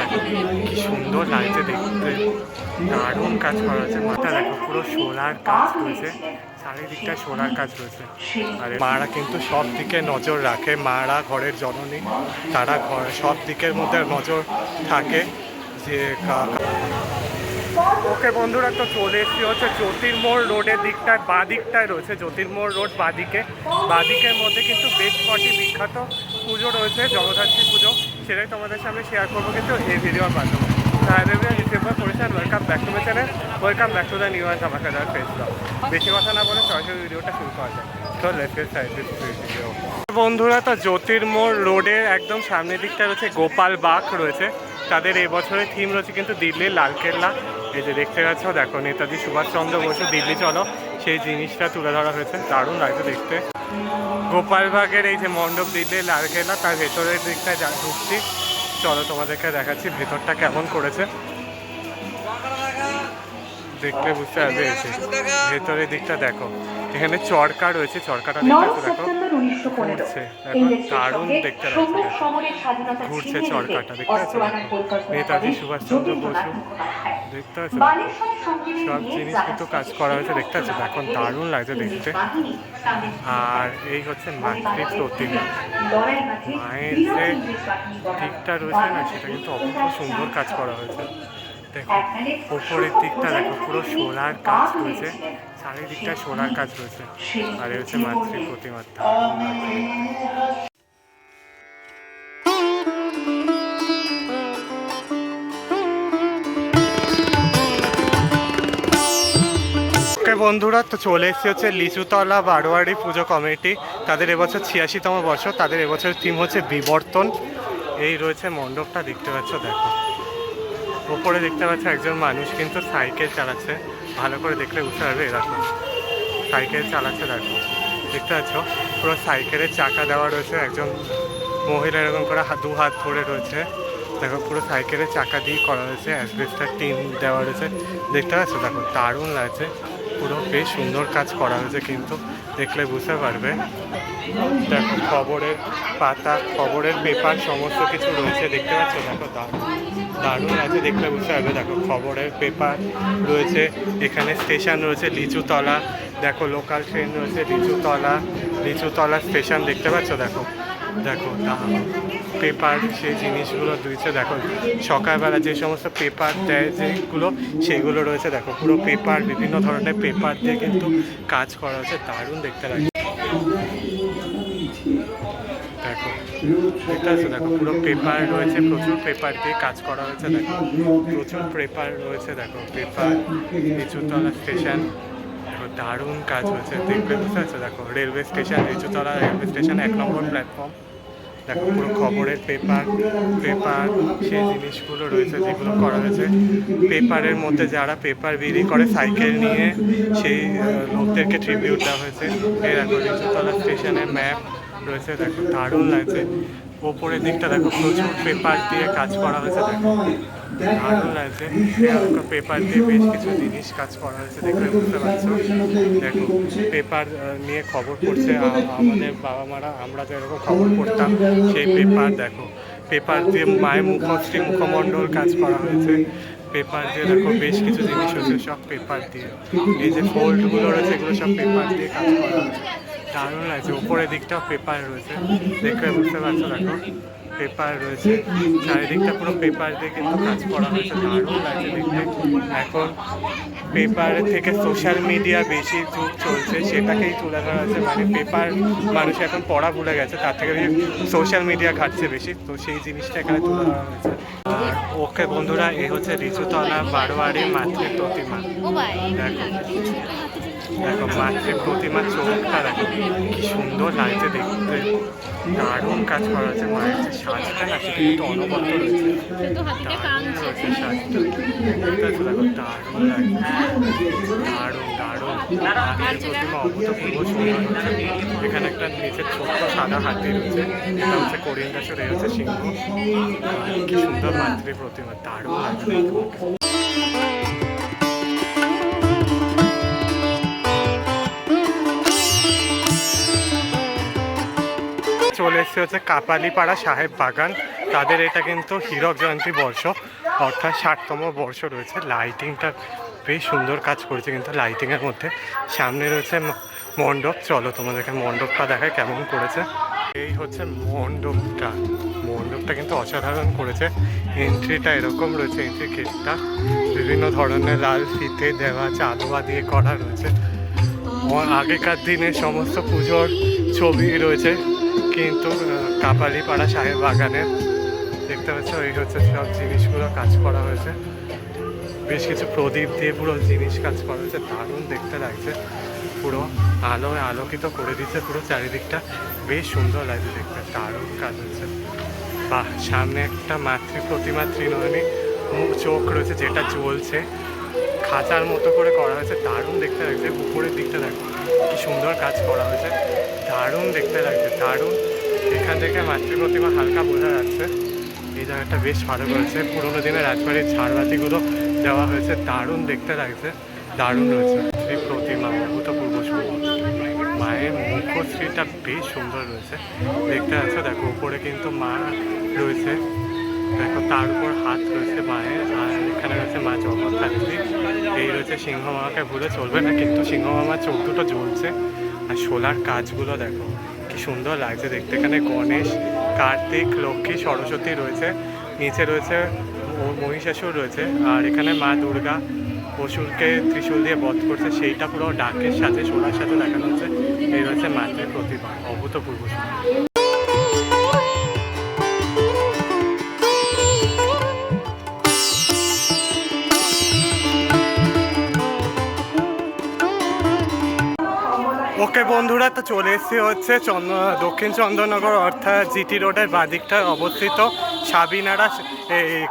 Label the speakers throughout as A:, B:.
A: দেখো কি সুন্দর লাগছে দেখতে। দারুণ কাজ করা হয়েছে। মাথা দেখো, পুরো সোলার কাজ রয়েছে চারিদিকটা সোনার কাজ রয়েছে আর, মারা কিন্তু সব দিকে নজর রাখে। মারা ঘরের জননী, তারা ঘর, সব দিকের মধ্যে নজর থাকে যে ওকে বন্ধুরা, তো চলে এসেছি হচ্ছে জ্যোতির্মোড় রোডের দিকটায় বাঁ দিকটায় রয়েছে জ্যোতির্মোড় রোড বাঁদিকে। বাঁদিকের মধ্যে কিন্তু বেশ কটি বিখ্যাত পুজো রয়েছে, জগদ্ধাত্রী পুজো। সেটাই তোমাদের সামনে শেয়ার করব কিন্তু এই ভিডিওর মাধ্যমে। ফেস বেশি না বলে ভিডিওটা শুরু করা যায় তো বন্ধুরা, তো জ্যোতির্মোড় রোডের একদম সামনের দিকটা রয়েছে গোপাল বাঘ রয়েছে। তাদের এবছরের থিম রয়েছে কিন্তু দিল্লির লালকেল্লা। এই যে দেখতে পাচ্ছ, দেখো নেতাজি সুভাষচন্দ্র বসু, দিল্লি চলো। সেই জিনিসটা তুলে ধরা হয়েছে। দারুণ লাগছে দেখতে। গোপালবাগের এই যে মণ্ডপ, দিল্লির লালকেল্লা, তার ভেতরের দিকটা যা ঢুকছি, চলো তোমাদেরকে দেখাচ্ছি ভেতরটা কেমন করেছে। দেখলে বুঝতে পারবে, এই ভেতরের দিকটা দেখো। এখানে চরকা রয়েছে চরকাটা দেখতে ঘুরছে, দারুণ দেখতে চরকাটা, দেখতে নেতাজি সুভাষচন্দ্র বসু। দেখতে পাচ্ছ? সব জিনিস কিন্তু কাজ করা হয়েছে দেখতে পাচ্ছ? এখন দারুণ লাগছে দেখতে। আর এই হচ্ছে মাতৃ প্রতিমা। মায়ের যে দিকটা রয়েছে না সেটা কিন্তু অপূর্ব সুন্দর কাজ করা হয়েছে। দেখো ওপরের দিকটা দেখো পুরো সোলার কাজ রয়েছে চারিদিকটা সোলার কাজ রয়েছে। আর হচ্ছে মাতৃ প্রতিমার বন্ধুরা, তো চলে এসেছি হচ্ছে লিচুতলা বারোয়ারি পুজো কমিটি। তাদের এবছর ছিয়াশিতম বছর তাদের এবছর থিম হচ্ছে বিবর্তন। এই রয়েছে মণ্ডপটা, দেখতে পাচ্ছ, দেখো। ওপরে দেখতে পাচ্ছ একজন মানুষ কিন্তু সাইকেল চালাচ্ছে। ভালো করে দেখলে বুঝতে পারবে এরকম সাইকেল চালাচ্ছে দেখো। দেখতে পাচ্ছ? পুরো সাইকেলের চাকা দেওয়া রয়েছে, একজন মহিলা এরকম করে দু হাত ধরে রয়েছে। দেখো, পুরো সাইকেলের চাকা দিয়ে করা হয়েছে, অ্যাসবেস্টার টিন দেওয়া রয়েছে। দেখতে পাচ্ছ? দেখো, দারুণ লাগছে। পুরো বেশ সুন্দর কাজ করা হয়েছে কিন্তু, দেখলে বুঝতে পারবে। দেখো, খবরের পাতা, খবরের পেপার, সমস্ত কিছু রয়েছে। দেখতে পাচ্ছ? দেখো, দারুণ। দারুণ আছে, দেখলে বুঝতে পারবে। দেখো, খবরের পেপার রয়েছে, এখানে স্টেশন রয়েছে, লিচুতলা। দেখো লোকাল ট্রেন রয়েছে, লিচুতলা। লিচুতলা স্টেশন দেখতে পাচ্ছ? দেখো দেখো পেপার সেই জিনিসগুলো দিয়েছে দেখো, সকালবেলা যে সমস্ত পেপার দেয় যেগুলো, সেগুলো রয়েছে। দেখো, পুরো পেপার, বিভিন্ন ধরনের পেপার দিয়ে কিন্তু কাজ করা হচ্ছে। দারুণ দেখতে লাগে দেখতে দেখো, পুরো পেপার রয়েছে, প্রচুর পেপার দিয়ে কাজ করা হয়েছে, দেখো। প্রচুর পেপার রয়েছে, দেখো পেপার লিচুতলা স্টেশন দেখো, দারুণ কাজ হয়েছে, দেখবে, বুঝতে পারছ? দেখো railway station Lichutala railway station এক নম্বর প্ল্যাটফর্ম দেখো, পুরো খবরের পেপার পেপার সেই জিনিসগুলো রয়েছে, যেগুলো করা হয়েছে। পেপারের মধ্যে যারা পেপার বিলি করে সাইকেল নিয়ে, সেই লোকদেরকে ট্রিবিউট দেওয়া হয়েছে। দেখো লিচুতলা স্টেশনের ম্যাপ রয়েছে, দেখো দারুণ লাগছে। ওপরের দিকটা দেখো, প্রচুর পেপার দিয়ে কাজ করা হয়েছে, দেখো। দারুণ লাগছে। পেপার দিয়ে বেশ কিছু জিনিস কাজ করা হয়েছে, দেখলে বুঝতে পারছ। দেখো পেপার নিয়ে খবর পড়ছে আমাদের বাবা মারা, আমরা তো এরকম খবর পড়তাম, সেই পেপার দেখো। পেপার দিয়ে মায়ের মুখশ্রী মুখমণ্ডল কাজ করা হয়েছে। পেপার দিয়ে দেখো, বেশ কিছু জিনিস হচ্ছে সব পেপার দিয়ে। এই যে ফোল্ডগুলো রয়েছে, এগুলো সব পেপার দিয়ে কাজ করা হয়েছে। দারুণ লাগছে। উপরের দিকটাও পেপার রয়েছে। দেখে বুঝতে পারছ দেখো। পেপার রয়েছে। চারিদিকটা পুরো পেপার দিয়ে কিন্তু কাজ করা হয়েছে। দারুণ লাগছে দেখতে। এখন পেপার থেকে সোশ্যাল মিডিয়া বেশি যুগ চলছে সেটাকেই তুলে ধরা হয়েছে। মানে পেপার মানুষ এখন পড়া ভুলে গেছে। তার থেকে সোশ্যাল মিডিয়া ঘাটছে বেশি। তো সেই জিনিসটা এখানে তুলে ধরা হয়েছে। আর ওকে বন্ধুরা এ হচ্ছে লিচুতলা বারোয়ারি মাতৃ প্রতিমা। দেখো। দেখো মাতৃ প্রতিমার চোখটা দেখো কি সুন্দর লাগছে দেখতে। দারুণ কাজ করা হয়েছে মায়ের যে সাজটা না সেটা কিন্তু অনবদ্য রয়েছে। দারুণ রয়েছে সাজটা। দেখো দারুণ লাগছে। দারুণ দারুণ। মাতৃ প্রতিমা অভূতপূর্ব সুন্দর এখানে একটা নিচে ছোট্ট সাদা হাতি রয়েছে এটা হচ্ছে কোরিয়ান গাছের এই হচ্ছে সিংহ। কি সুন্দর মাতৃ প্রতিমা দারুণ লাগছে চলে এসছে হচ্ছে কাপালিপাড়া সাহেব বাগান। তাদের এটা কিন্তু হীরক জয়ন্তী বর্ষ, অর্থাৎ ষাটতম বর্ষ রয়েছে। লাইটিংটা বেশ সুন্দর কাজ করেছে কিন্তু লাইটিংয়ের মধ্যে। সামনে রয়েছে মণ্ডপ। চলো তোমাদেরকে মণ্ডপটা দেখায় কেমন করেছে। এই হচ্ছে মণ্ডপটা। মণ্ডপটা কিন্তু অসাধারণ করেছে। এন্ট্রিটা এরকম রয়েছে এন্ট্রি গেটটা বিভিন্ন ধরনের লাল ফিতে দেওয়া, চাঁদোয়া দিয়ে করা রয়েছে। আগেকার দিনে সমস্ত পুজোর ছবি রয়েছে। কিন্তু কাপালিপাড়া সাহেব বাগানের, দেখতে পাচ্ছ, এই হচ্ছে সব জিনিসগুলো কাজ করা হয়েছে। বেশ কিছু প্রদীপ দিয়ে পুরো জিনিস কাজ করা হয়েছে, দারুণ দেখতে লাগছে। পুরো আলোয় আলোকিত করে দিচ্ছে পুরো চারিদিকটা। বেশ সুন্দর লাগছে দেখতে, দারুণ কাজ হচ্ছে। বাহ, সামনে একটা মাতৃ, প্রতিমা ত্রিনয়নী চোখ রয়েছে যেটা জ্বলছে। খাঁচার মতো করে করা হয়েছে। দারুণ দেখতে লাগছে। উপরের দিকটা দেখো, কি সুন্দর কাজ করা হয়েছে। দারুণ দেখতে লাগছে, দারুণ। এখান থেকে মাতৃ প্রতিমা হালকা বোঝা যাচ্ছে। এই জায়গাটা বেশ ভালো করেছে। পুরোনো দিনের রাজবাড়ির ঝাড়বাতিগুলো দেওয়া হয়েছে। দারুণ দেখতে লাগছে। দারুণ রয়েছে এই প্রতিমা, অভূতপূর্ব সুন্দর মায়ের মুখশ্রীটা বেশ সুন্দর রয়েছে। দেখতে পাচ্ছ দেখো, উপরে কিন্তু মা রয়েছে। দেখো, তার উপর হাত রয়েছে মায়ের, আর এখানে রয়েছে মা জগদ্ধাত্রী এই রয়েছে সিংহ মামাকে ভুলে চলবে না, কিন্তু সিংহ মামার চোখ দুটো জ্বলছে। আর শোলার কাজগুলো দেখো, কি সুন্দর লাগছে দেখতে। এখানে গণেশ, কার্তিক, লক্ষ্মী, সরস্বতী রয়েছে। নিচে রয়েছে মহিষাসুর রয়েছে, আর এখানে মা দুর্গা অসুরকে ত্রিশূল দিয়ে বধ করছে। সেইটা পুরো ডাকের সাথে সোনার সাথে দেখানো হচ্ছে। এই রয়েছে মাতৃ প্রতিভা অভূতপূর্ব ওকে বন্ধুরা, তো চলে এসেছি হচ্ছে চন্দ্র দক্ষিণ চন্দ্রনগর, অর্থাৎ জিটি রোডের বাদিকটায় অবস্থিত সাবিনারা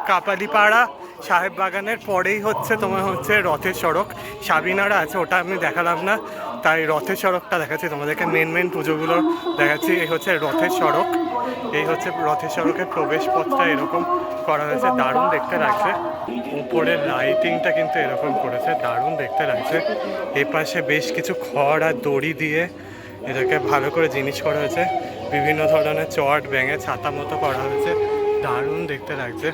A: কাপালিপাড়া। সাহেব বাগানের পরেই হচ্ছে তোমার হচ্ছে রথের সড়ক। সাবিনারা আছে, ওটা আমি দেখালাম না। তাই রথের সড়কটা দেখাচ্ছি, তোমাদেরকে মেন মেন পুজোগুলো দেখাচ্ছি। এই হচ্ছে রথের সড়ক। এই হচ্ছে রথের সড়কের প্রবেশ পথটা এরকম করা হয়েছে। দারুণ দেখতে লাগছে। উপরের লাইটিংটা কিন্তু এরকম করেছে। দারুণ দেখতে লাগছে। এপাশে বেশ কিছু খড় আর দড়ি দিয়ে এটাকে ভালো করে জিনিস করা হয়েছে। বিভিন্ন ধরনের চট ব্যাঙে ছাতা মতো করা হয়েছে। দারুণ দেখতে লাগছে।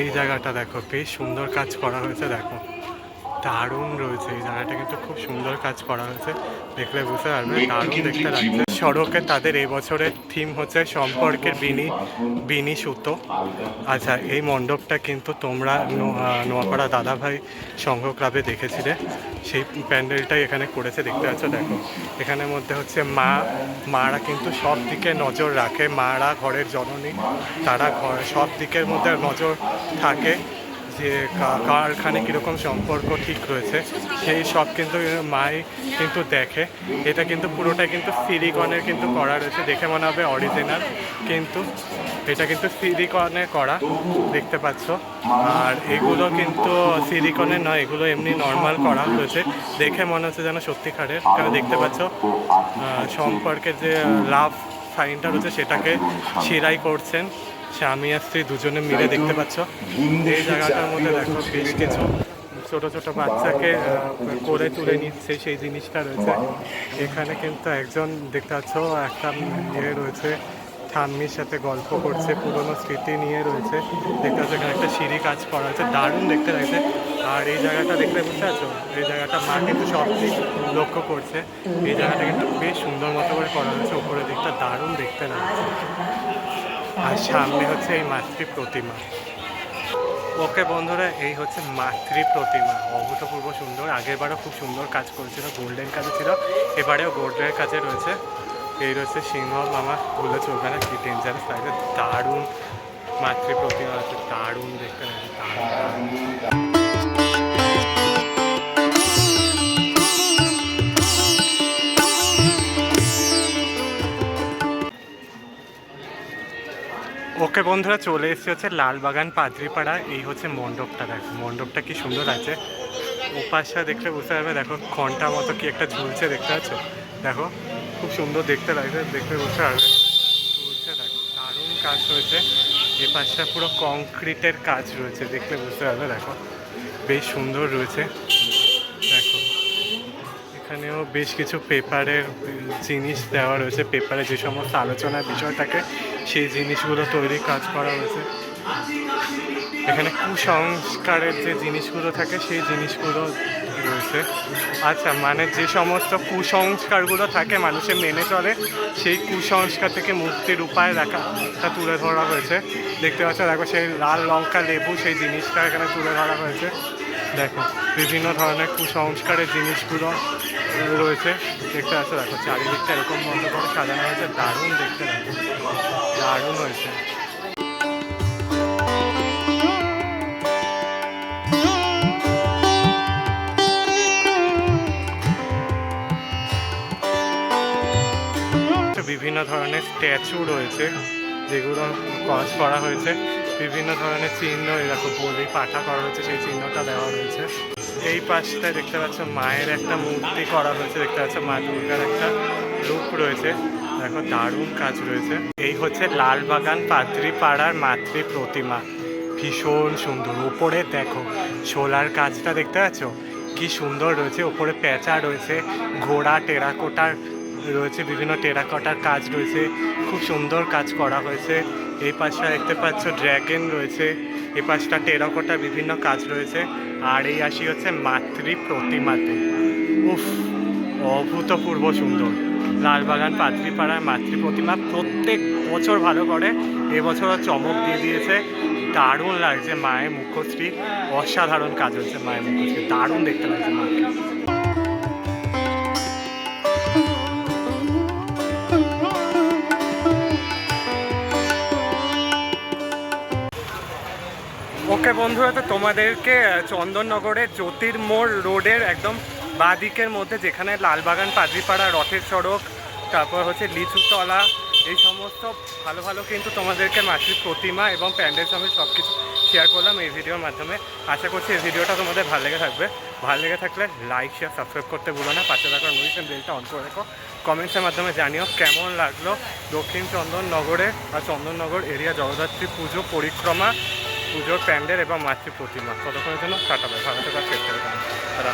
A: এই জায়গাটা দেখো বেশ সুন্দর কাজ করা হয়েছে দেখো। দারুণ রয়েছে এই জায়গাটা কিন্তু খুব সুন্দর কাজ করা হয়েছে দেখলে বুঝতে পারবে দারুণ দেখতে লাগছে। সড়কে তাদের এবছরের থিম হচ্ছে সম্পর্কের বিনি বিনি সুতো আচ্ছা এই মণ্ডপটা কিন্তু তোমরা নোয়াপাড়া দাদাভাই সংঘ ক্লাবে দেখেছিলে। সেই প্যান্ডেলটাই এখানে করেছে, দেখতে পাচ্ছ? দেখো এখানের মধ্যে হচ্ছে মা, মারা কিন্তু সব দিকে নজর রাখে। মারা ঘরের জননী, তারা ঘর, সব দিকের মধ্যে নজর থাকে। যে কারখানে কীরকম সম্পর্ক ঠিক রয়েছে সেই সব কিন্তু মাই কিন্তু দেখে। এটা কিন্তু পুরোটাই কিন্তু সিলিকনের কিন্তু করা রয়েছে দেখে মনে হবে অরিজিনাল কিন্তু এটা কিন্তু সিরিকনে করা দেখতে পাচ্ছ। আর এগুলো কিন্তু সিরিকনে নয় এগুলো এমনি নর্মাল করা হয়েছে দেখে মনে হচ্ছে যেন সত্যিকারের কারণ দেখতে পাচ্ছ আহ, সম্পর্কের যে লাভ সাইনটা রয়েছে সেটাকে সেরাই করছেন। স্বামী আর স্ত্রী দুজনে মিলে দেখতে পাচ্ছ। এই জায়গাটার মধ্যে দেখো বেশ কিছু ছোট ছোট বাচ্চাকে করে তুলে নিচ্ছে সেই জিনিসটা রয়েছে। এখানে কিন্তু একজন দেখতে পাচ্ছ একটা ইয়ে রয়েছে ঠাম্মির সাথে গল্প করছে পুরনো স্মৃতি নিয়ে রয়েছে। দেখতে পাচ্ছ এখানে একটা সিঁড়ি কাজ করা হয়েছে দারুণ দেখতে লাগছে। আর এই জায়গাটা দেখলে বুঝতে পারছ এই জায়গাটা মা কিন্তু সব লক্ষ্য করছে। এই জায়গাটা কিন্তু বেশ সুন্দর মতো করে করা হয়েছে উপরের দিকটা দারুণ দেখতে লাগছে। আর সামনে হচ্ছে এই মাতৃ প্রতিমা। ওকে বন্ধুরা, এই হচ্ছে মাতৃ প্রতিমা। অভূতপূর্ব সুন্দর, আগেরবারও খুব সুন্দর কাজ করেছিল, গোল্ডেন কাজে ছিল, এবারেও গোল্ডেনের কাজে রয়েছে। এই রয়েছে সিংহ মামা, ভুলে চলবে না কি ডেঞ্জারাস লাগছে দারুণ মাতৃ প্রতিমা আছে, দারুণ দেখতে লাগছে, দারুণ। ওকে বন্ধুরা চলে এসেছে হচ্ছে লালবাগান পাদ্রিপাড়া। এই হচ্ছে মণ্ডপটা, দেখো, মণ্ডপটা কি সুন্দর আছে। ওপাশটা দেখলে বুঝতে পারবে, দেখো, ঘণ্টা মতো কি একটা ঝুলছে দেখতে পাচ্ছ? দেখো, খুব সুন্দর দেখতে লাগছে, দেখলে বুঝতে পারবে। ঝুলছে, দেখো, দারুণ কাজ হয়েছে। এই পাশটা পুরো কংক্রিটের কাজ রয়েছে, দেখলে বুঝতে পারবে, দেখো। বেশ সুন্দর রয়েছে। এখানেও বেশ কিছু পেপারের জিনিস দেওয়া রয়েছে। পেপারে যে সমস্ত আলোচনার বিষয় থাকে সেই জিনিসগুলো তৈরি কাজ করা হয়েছে। এখানে কুসংস্কারের যে জিনিসগুলো থাকে সেই জিনিসগুলো রয়েছে। আচ্ছা মানে যে সমস্ত কুসংস্কারগুলো থাকে মানুষের মেনে চলে, সেই কুসংস্কার থেকে মুক্তির উপায় দেখাটা তুলে ধরা হয়েছে। দেখতে পাচ্ছ, দেখো সেই লাল লঙ্কা লেবু সেই জিনিসটা এখানে তুলে ধরা হয়েছে। দেখো, বিভিন্ন ধরনের কুসংস্কারের জিনিসগুলো রয়েছে। দেখতে পাচ্ছ, দেখো, চারিদিকটা এরকম বন্ধ করে সাজানো হয়েছে। দারুণ দেখতে দেখো দারুণ হয়েছে। বিভিন্ন ধরনের স্ট্যাচু রয়েছে, যেগুলো কাজ করা হয়েছে। বিভিন্ন ধরনের চিহ্ন এরকম বলি পাঠা করা হয়েছে, সেই চিহ্নটা দেওয়া রয়েছে। এই পাশটায় দেখতে পাচ্ছ মায়ের একটা মূর্তি করা হয়েছে, দেখতে পাচ্ছ মা দুর্গার একটা রূপ রয়েছে। দেখো দারুণ কাজ রয়েছে। এই হচ্ছে লালবাগান পাত্রী পাড়ার মাতৃ প্রতিমা। ভীষণ সুন্দর। উপরে দেখো সোলার কাজটা দেখতে পাচ্ছ? কি সুন্দর রয়েছে। উপরে পেঁচা রয়েছে, ঘোড়া, টেরাকোটার রয়েছে, বিভিন্ন টেরাকোটার কাজ রয়েছে। খুব সুন্দর কাজ করা হয়েছে। এই পাশটা দেখতে পাচ্ছ ড্র্যাগন রয়েছে। এই পাশটা টেরাকোটা বিভিন্ন কাজ রয়েছে, আর এই আসি হচ্ছে মাতৃ প্রতিমাতে উফ, অভূতপূর্ব সুন্দর। লালবাগান পাত্রীপাড়ার মাতৃ প্রতিমা প্রত্যেক বছর ভালো করে, এবছরও চমক দিয়ে দিয়েছে। দারুণ লাগছে মায়ের মুখশ্রী। অসাধারণ কাজ হচ্ছে মায়ের মুখশ্রী। দারুণ দেখতে লাগছে মাকে। ওকে বন্ধুরা, তো তোমাদেরকে চন্দননগরের জ্যোতির্মোড় রোডের একদম বাদিকের মধ্যে যেখানে লালবাগান, পাদ্রিপাড়া, রথের সড়ক, তারপর হচ্ছে লিচুতলা, এই সমস্ত ভালো ভালো কিন্তু তোমাদেরকে মাটির প্রতিমা এবং প্যান্ডেল সমেত সব কিছু শেয়ার করলাম এই ভিডিওর মাধ্যমে। আশা করছি এই ভিডিওটা তোমাদের ভালো লেগে থাকবে। ভালো লেগে থাকলে লাইক শেয়ার সাবস্ক্রাইব করতে ভুলো না। পাশে থাকা নোটিফিকেশন বেলটা অন করে রেখো। কমেন্টসের মাধ্যমে জানিও কেমন লাগল দক্ষিণ চন্দননগরে বা চন্দননগর এরিয়া জগদ্ধাত্রী পুজো পরিক্রমা। পুজোর প্যান্ডেল এবং মাতৃ প্রতিমা। কতক্ষণের জন্য? কাটাবে ভালো কাছে তারা